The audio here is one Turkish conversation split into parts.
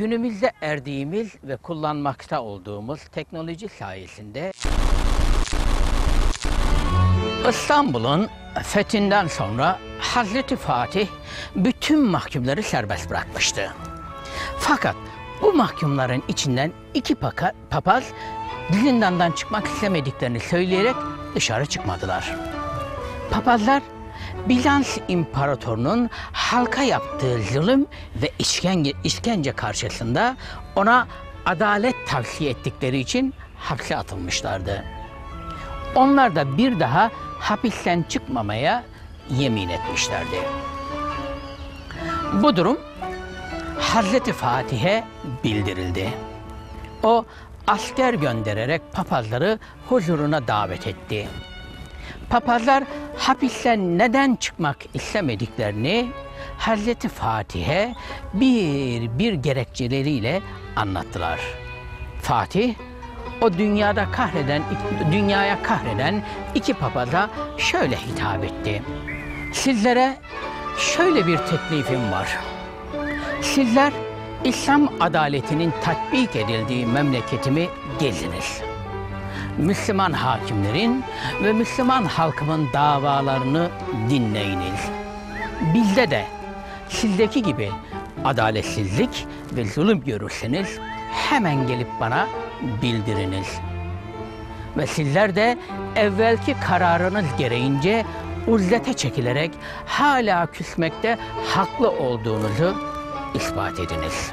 Günümüzde erdiğimiz ve kullanmakta olduğumuz teknoloji sayesinde İstanbul'un fethinden sonra Hazreti Fatih bütün mahkumları serbest bırakmıştı. Fakat bu mahkumların içinden iki paka- papaz zindandan çıkmak istemediklerini söyleyerek dışarı çıkmadılar. Papazlar Bizans İmparatorunun halka yaptığı zulüm ve işkence, işkence karşısında ona adalet tavsiye ettikleri için hapse atılmışlardı. Onlar da bir daha hapisten çıkmamaya yemin etmişlerdi. Bu durum Hazreti Fatih'e bildirildi. O asker göndererek papazları huzuruna davet etti. Papazlar hapisten neden çıkmak istemediklerini Hazreti Fatih'e bir bir gerekçeleriyle anlattılar. Fatih o dünyada kahreden dünyaya kahreden iki papaza şöyle hitap etti. Sizlere şöyle bir teklifim var. Sizler İslam adaletinin tatbik edildiği memleketimi geziniz. Müslüman hakimlerin ve Müslüman halkımın davalarını dinleyiniz. Bizde de sizdeki gibi adaletsizlik ve zulüm görürseniz hemen gelip bana bildiriniz. Ve sizler de evvelki kararınız gereğince uzlete çekilerek hala küsmekte haklı olduğunuzu ispat ediniz.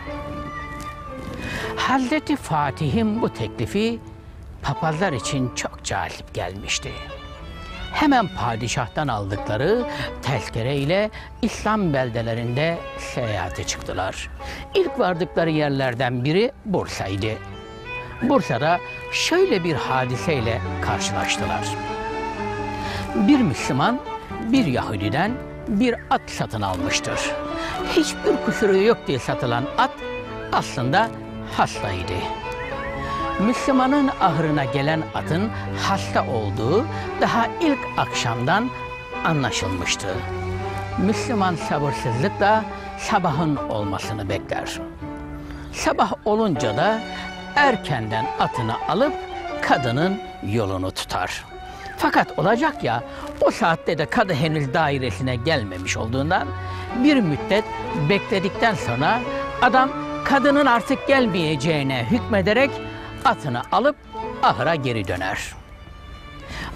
Hazreti Fatih'in bu teklifi papazlar için çok cazip gelmişti. Hemen padişahtan aldıkları tezkere ile İslam beldelerinde seyahate çıktılar. İlk vardıkları yerlerden biri Bursa'ydı. Bursa'da şöyle bir hadiseyle karşılaştılar. Bir Müslüman bir Yahudiden bir at satın almıştır. Hiçbir kusuru yok diye satılan at aslında hastaydı. Müslümanın ahırına gelen atın hasta olduğu daha ilk akşamdan anlaşılmıştı. Müslüman sabırsızlıkla sabahın olmasını bekler. Sabah olunca da erkenden atını alıp kadının yolunu tutar. Fakat olacak ya o saatte de kadı henüz dairesine gelmemiş olduğundan bir müddet bekledikten sonra adam kadının artık gelmeyeceğine hükmederek atını alıp ahıra geri döner.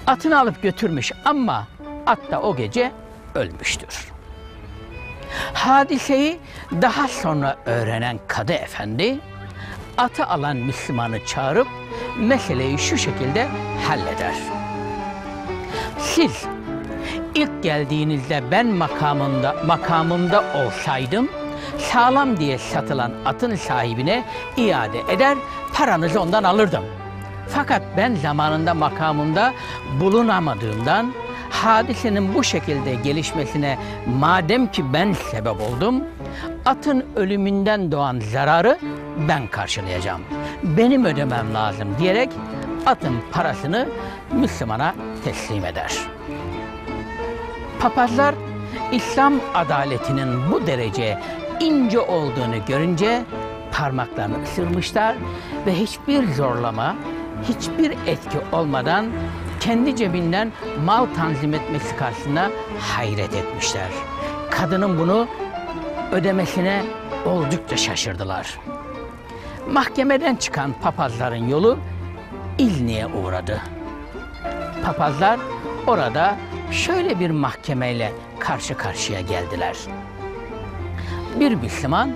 Atını alıp götürmüş ama at da o gece ölmüştür. Hadiseyi daha sonra öğrenen Kadı Efendi atı alan Müslümanı çağırıp meseleyi şu şekilde halleder. Siz ilk geldiğinizde ben makamımda makamımda olsaydım sağlam diye satılan atın sahibine iade eder, paranızı ondan alırdım. Fakat ben zamanında makamımda bulunamadığımdan hadisenin bu şekilde gelişmesine madem ki ben sebep oldum, atın ölümünden doğan zararı ben karşılayacağım. Benim ödemem lazım diyerek atın parasını Müslümana teslim eder. Papazlar İslam adaletinin bu derece ince olduğunu görünce parmaklarını ısırmışlar ve hiçbir zorlama, hiçbir etki olmadan kendi cebinden mal tanzim etmesi karşısında hayret etmişler. Kadının bunu ödemesine oldukça şaşırdılar. Mahkemeden çıkan papazların yolu İzni'ye uğradı. Papazlar orada şöyle bir mahkemeyle karşı karşıya geldiler. Bir Müslüman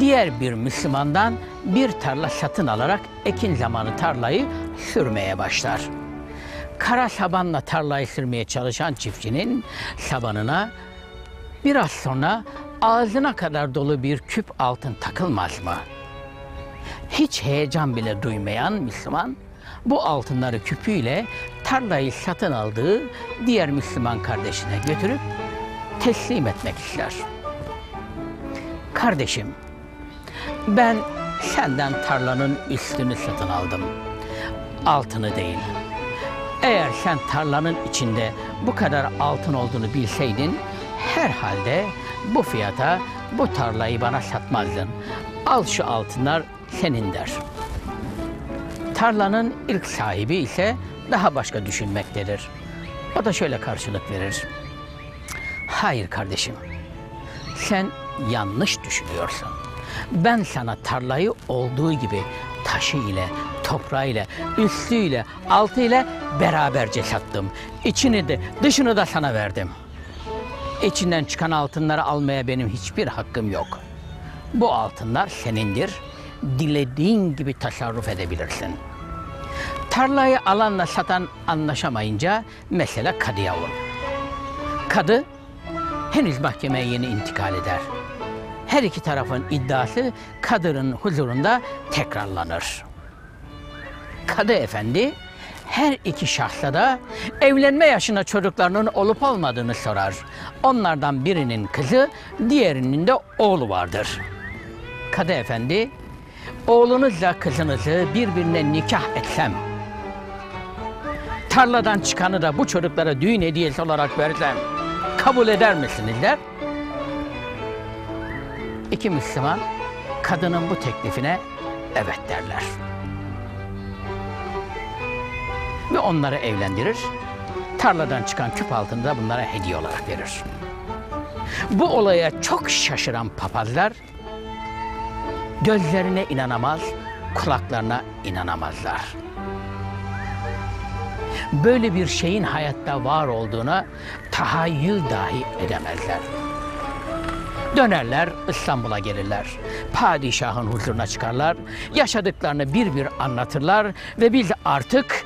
diğer bir Müslümandan bir tarla satın alarak ekin zamanı tarlayı sürmeye başlar. Kara sabanla tarlayı sürmeye çalışan çiftçinin sabanına biraz sonra ağzına kadar dolu bir küp altın takılmaz mı? Hiç heyecan bile duymayan Müslüman bu altınları küpüyle tarlayı satın aldığı diğer Müslüman kardeşine götürüp teslim etmek ister. Kardeşim, ben senden tarlanın üstünü satın aldım. Altını değil. Eğer sen tarlanın içinde bu kadar altın olduğunu bilseydin, herhalde bu fiyata bu tarlayı bana satmazdın. Al şu altınlar senin der. Tarlanın ilk sahibi ise daha başka düşünmektedir. O da şöyle karşılık verir. Hayır kardeşim. Sen yanlış düşünüyorsun. Ben sana tarlayı olduğu gibi taşı ile, toprağıyla, üstüyle, altıyla beraberce sattım. İçini de dışını da sana verdim. İçinden çıkan altınları almaya benim hiçbir hakkım yok. Bu altınlar senindir. Dilediğin gibi tasarruf edebilirsin. Tarlayı alanla satan anlaşamayınca mesele kadıya olur. Kadı henüz mahkemeye yeni intikal eder. Her iki tarafın iddiası kadının huzurunda tekrarlanır. Kadı efendi her iki şahsa da evlenme yaşına çocuklarının olup olmadığını sorar. Onlardan birinin kızı, diğerinin de oğlu vardır. Kadı efendi, oğlunuzla kızınızı birbirine nikah etsem, tarladan çıkanı da bu çocuklara düğün hediyesi olarak versem, kabul eder misiniz der. İki Müslüman kadının bu teklifine evet derler. Ve onları evlendirir. Tarladan çıkan küp altını da bunlara hediye olarak verir. Bu olaya çok şaşıran papazlar gözlerine inanamaz, kulaklarına inanamazlar. Böyle bir şeyin hayatta var olduğuna tahayyül dahi edemezler. Dönerler İstanbul'a gelirler. Padişahın huzuruna çıkarlar. Yaşadıklarını bir bir anlatırlar ve biz artık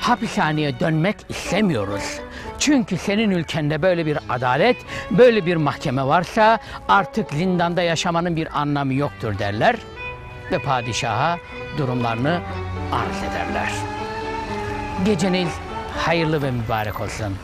hapishaneye dönmek istemiyoruz. Çünkü senin ülkende böyle bir adalet, böyle bir mahkeme varsa artık zindanda yaşamanın bir anlamı yoktur derler ve padişaha durumlarını arz ederler. Geceniz hayırlı ve mübarek olsun.